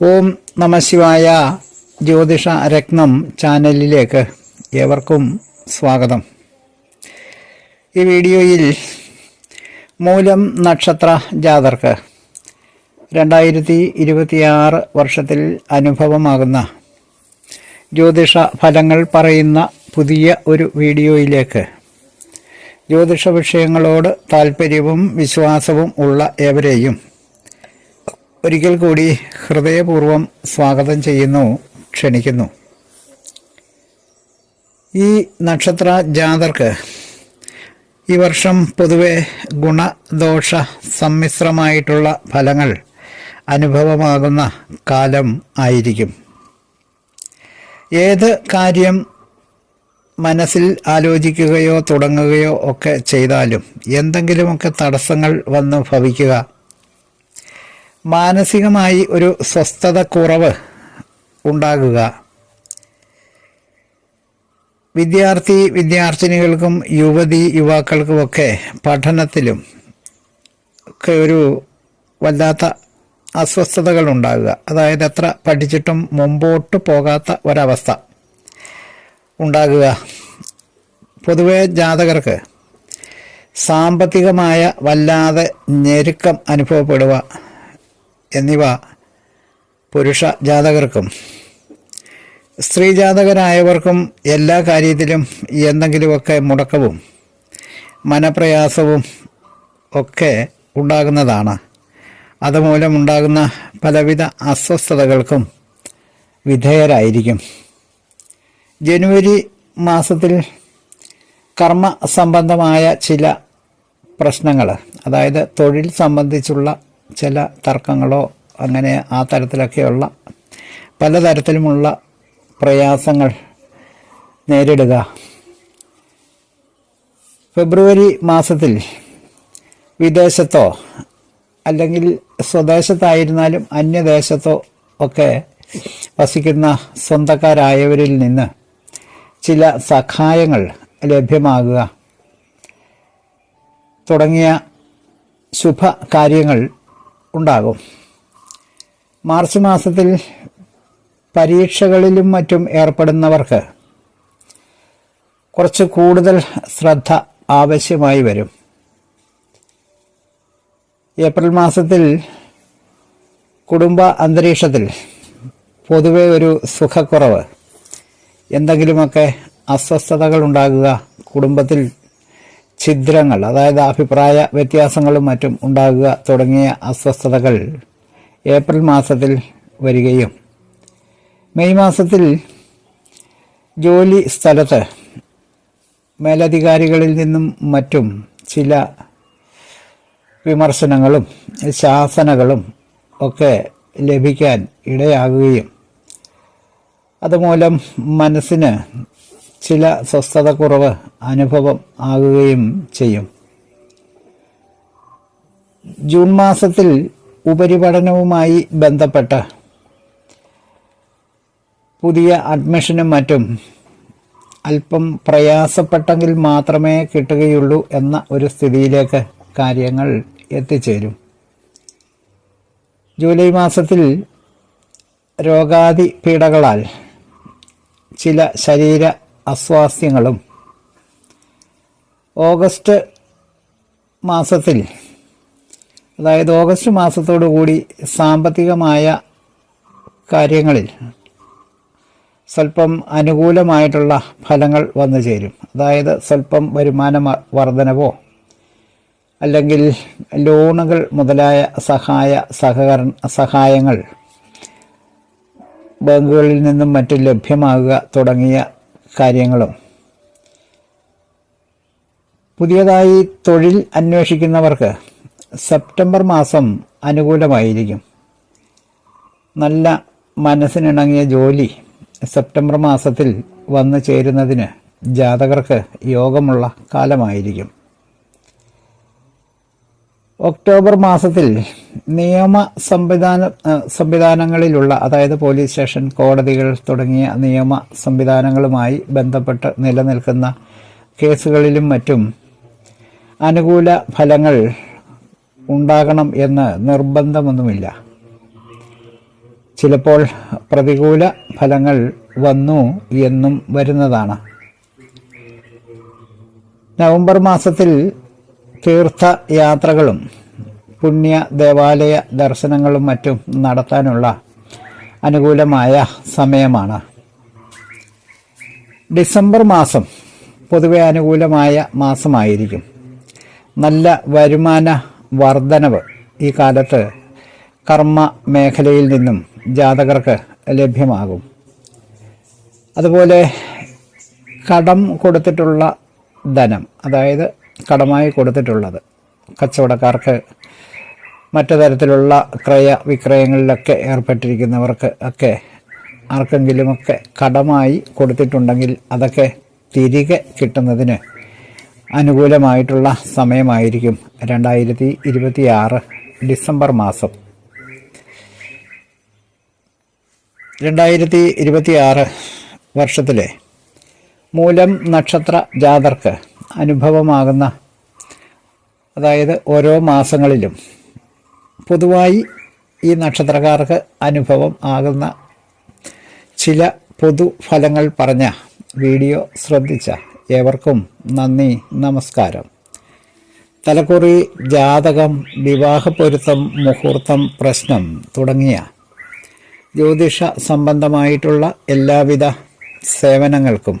ഓം നമശിവായ ജ്യോതിഷ രത്നം ചാനലിലേക്ക് ഏവർക്കും സ്വാഗതം. ഈ വീഡിയോയിൽ മൂലം നക്ഷത്ര ജാതർക്ക് രണ്ടായിരത്തി ഇരുപത്തിയാറ് വർഷത്തിൽ അനുഭവമാകുന്ന ജ്യോതിഷ ഫലങ്ങൾ പറയുന്ന പുതിയ ഒരു വീഡിയോയിലേക്ക് ജ്യോതിഷ വിഷയങ്ങളോട് താല്പര്യവും വിശ്വാസവും ഉള്ള ഏവരെയും ഒരിക്കൽ കൂടി ഹൃദയപൂർവം സ്വാഗതം ചെയ്യുന്നു ക്ഷണിക്കുന്നു. ഈ നക്ഷത്ര ജാതർക്ക് ഈ വർഷം പൊതുവെ ഗുണദോഷ സമ്മിശ്രമായിട്ടുള്ള ഫലങ്ങൾ അനുഭവമാകുന്ന കാലം ആയിരിക്കും. ഏത് കാര്യം മനസ്സിൽ ആലോചിക്കുകയോ തുടങ്ങുകയോ ഒക്കെ ചെയ്താലും എന്തെങ്കിലുമൊക്കെ തടസ്സങ്ങൾ വന്ന് ഭവിക്കുക മാനസികമായി ഒരു സ്വസ്ഥത കുറവ് ഉണ്ടാകുക. വിദ്യാർത്ഥി വിദ്യാർത്ഥിനികൾക്കും യുവതി യുവാക്കൾക്കുമൊക്കെ പഠനത്തിലും ഒക്കെ ഒരു വല്ലാത്ത അസ്വസ്ഥതകൾ ഉണ്ടാകുക. അതായത് എത്ര പഠിച്ചിട്ടും മുമ്പോട്ട് പോകാത്ത ഒരവസ്ഥ ഉണ്ടാകുക. പൊതുവെ ജാതകർക്ക് സാമ്പത്തികമായ വല്ലാതെ ഞെരുക്കം അനുഭവപ്പെടുക എന്നിവ പുരുഷ ജാതകർക്കും. സ്ത്രീ ജാതകരായവർക്കും എല്ലാ കാര്യത്തിലും എന്തെങ്കിലുമൊക്കെ മുടക്കവും മനപ്രയാസവും ഒക്കെ ഉണ്ടാകുന്നതാണ്. അതുമൂലം ഉണ്ടാകുന്ന പലവിധ അസ്വസ്ഥതകൾക്കും വിധേയരായിരിക്കും. ജനുവരി മാസത്തിൽ കർമ്മ സംബന്ധമായ ചില പ്രശ്നങ്ങൾ അതായത് തൊഴിൽ സംബന്ധിച്ചുള്ള ചില തർക്കങ്ങളോ അങ്ങനെ ആ തരത്തിലൊക്കെയുള്ള പലതരത്തിലുമുള്ള പ്രയാസങ്ങൾ നേരിടുക. ഫെബ്രുവരി മാസത്തിൽ വിദേശത്തോ അല്ലെങ്കിൽ സ്വദേശത്തായിരുന്നാലും അന്യദേശത്തോ ഒക്കെ വസിക്കുന്ന സ്വന്തക്കാരായവരിൽ നിന്ന് ചില സഹായങ്ങൾ ലഭ്യമാകുക. തുടങ്ങിയ ശുഭ കാര്യങ്ങൾ ഉണ്ടാകും. മാർച്ച് മാസത്തിൽ പരീക്ഷകളിലും മറ്റും ഏർപ്പെടുന്നവർക്ക് കുറച്ച് കൂടുതൽ ശ്രദ്ധ ആവശ്യമായി വരും. ഏപ്രിൽ മാസത്തിൽ കുടുംബ അന്തരീക്ഷത്തിൽ പൊതുവെ ഒരു സുഖക്കുറവ്. എന്തെങ്കിലുമൊക്കെ അസ്വസ്ഥതകൾ ഉണ്ടാകുക കുടുംബത്തിൽ ഛിദ്രങ്ങൾ അതായത് അഭിപ്രായ വ്യത്യാസങ്ങളും മറ്റും ഉണ്ടാകുക തുടങ്ങിയ അസ്വസ്ഥതകൾ ഏപ്രിൽ മാസത്തിൽ വരികയും മെയ് മാസത്തിൽ ജോലി സ്ഥലത്ത് മേലധികാരികളിൽ നിന്നും മറ്റും ചില വിമർശനങ്ങളും ശാസനകളും ഒക്കെ ലഭിക്കാൻ ഇടയാകുകയും അതുമൂലം മനസ്സിന് ചില സ്വസ്ഥതക്കുറവ് അനുഭവം ആകുകയും ചെയ്യും. ജൂൺ മാസത്തിൽ ഉപരിപഠനവുമായി ബന്ധപ്പെട്ട് പുതിയ അഡ്മിഷനും മറ്റും അല്പം പ്രയാസപ്പെട്ടെങ്കിൽ മാത്രമേ കിട്ടുകയുള്ളൂ എന്ന ഒരു സ്ഥിതിയിലേക്ക് കാര്യങ്ങൾ എത്തിച്ചേരും. ജൂലൈ മാസത്തിൽ രോഗാതി പീഡകളാൽ ചില ശരീര അസ്വാസ്ഥ്യങ്ങളും. ഓഗസ്റ്റ് മാസത്തിൽ അതായത് ഓഗസ്റ്റ് മാസത്തോടു കൂടി സാമ്പത്തികമായ കാര്യങ്ങളിൽ സ്വല്പം അനുകൂലമായിട്ടുള്ള ഫലങ്ങൾ വന്നു ചേരും. അതായത് സ്വല്പം വരുമാന വർധനവോ അല്ലെങ്കിൽ ലോണുകൾ മുതലായ സഹായ സഹകര സഹായങ്ങൾ ബാങ്കുകളിൽ നിന്നും മറ്റും ലഭ്യമാകുക തുടങ്ങിയ കാര്യങ്ങളും. പുതിയതായി തൊഴിൽ അന്വേഷിക്കുന്നവർക്ക് സെപ്റ്റംബർ മാസം അനുകൂലമായിരിക്കും. നല്ല മനസ്സിനിണങ്ങിയ ജോലി സെപ്റ്റംബർ മാസത്തിൽ വന്നു ചേരുന്നതിന് ജാതകർക്ക് യോഗമുള്ള കാലമായിരിക്കും. ഒക്ടോബർ മാസത്തിൽ നിയമ സംവിധാന സംവിധാനങ്ങളിലുള്ള അതായത് പോലീസ് സ്റ്റേഷൻ കോടതികൾ തുടങ്ങിയ നിയമ സംവിധാനങ്ങളുമായി ബന്ധപ്പെട്ട് നിലനിൽക്കുന്ന കേസുകളിലും മറ്റും അനുകൂല ഫലങ്ങൾ ഉണ്ടാകണം എന്ന് നിർബന്ധമൊന്നുമില്ല. ചിലപ്പോൾ പ്രതികൂല ഫലങ്ങൾ വന്നു എന്നും വരുന്നതാണ്. നവംബർ മാസത്തിൽ തീർത്ഥയാത്രകളും പുണ്യ ദേവാലയ ദർശനങ്ങളും മറ്റും നടത്താനുള്ള അനുകൂലമായ സമയമാണ്. ഡിസംബർ മാസം പൊതുവെ അനുകൂലമായ മാസമായിരിക്കും. നല്ല വരുമാന വർധനവ് ഈ കാലത്ത് കർമ്മ മേഖലയിൽ നിന്നും ജാതകർക്ക് ലഭ്യമാകും. അതുപോലെ കടം കൊടുത്തിട്ടുള്ള ധനം അതായത് കടമായി കൊടുത്തിട്ടുള്ളത്. കച്ചവടക്കാർക്ക് മറ്റു തരത്തിലുള്ള ക്രയ വിക്രയങ്ങളിലൊക്കെ ഏർപ്പെട്ടിരിക്കുന്നവർക്ക് ഒക്കെ ആർക്കെങ്കിലുമൊക്കെ കടമായി കൊടുത്തിട്ടുണ്ടെങ്കിൽ അതൊക്കെ തിരികെ കിട്ടുന്നതിന് അനുകൂലമായിട്ടുള്ള സമയമായിരിക്കും രണ്ടായിരത്തി ഇരുപത്തി ആറ് ഡിസംബർ മാസം. രണ്ടായിരത്തി ഇരുപത്തി ആറ് വർഷത്തിലെ മൂലം നക്ഷത്ര ജാതർക്ക് അനുഭവമാകുന്ന അതായത് ഓരോ മാസങ്ങളിലും പൊതുവായി ഈ നക്ഷത്രക്കാർക്ക് അനുഭവം ആകുന്ന ചില പൊതുഫലങ്ങൾ പറഞ്ഞ വീഡിയോ ശ്രദ്ധിച്ച ഏവർക്കും നന്ദി നമസ്കാരം. തലക്കുറി ജാതകം വിവാഹപ്പൊരുത്തം മുഹൂർത്തം പ്രശ്നം തുടങ്ങിയ ജ്യോതിഷ സംബന്ധമായിട്ടുള്ള എല്ലാവിധ സേവനങ്ങൾക്കും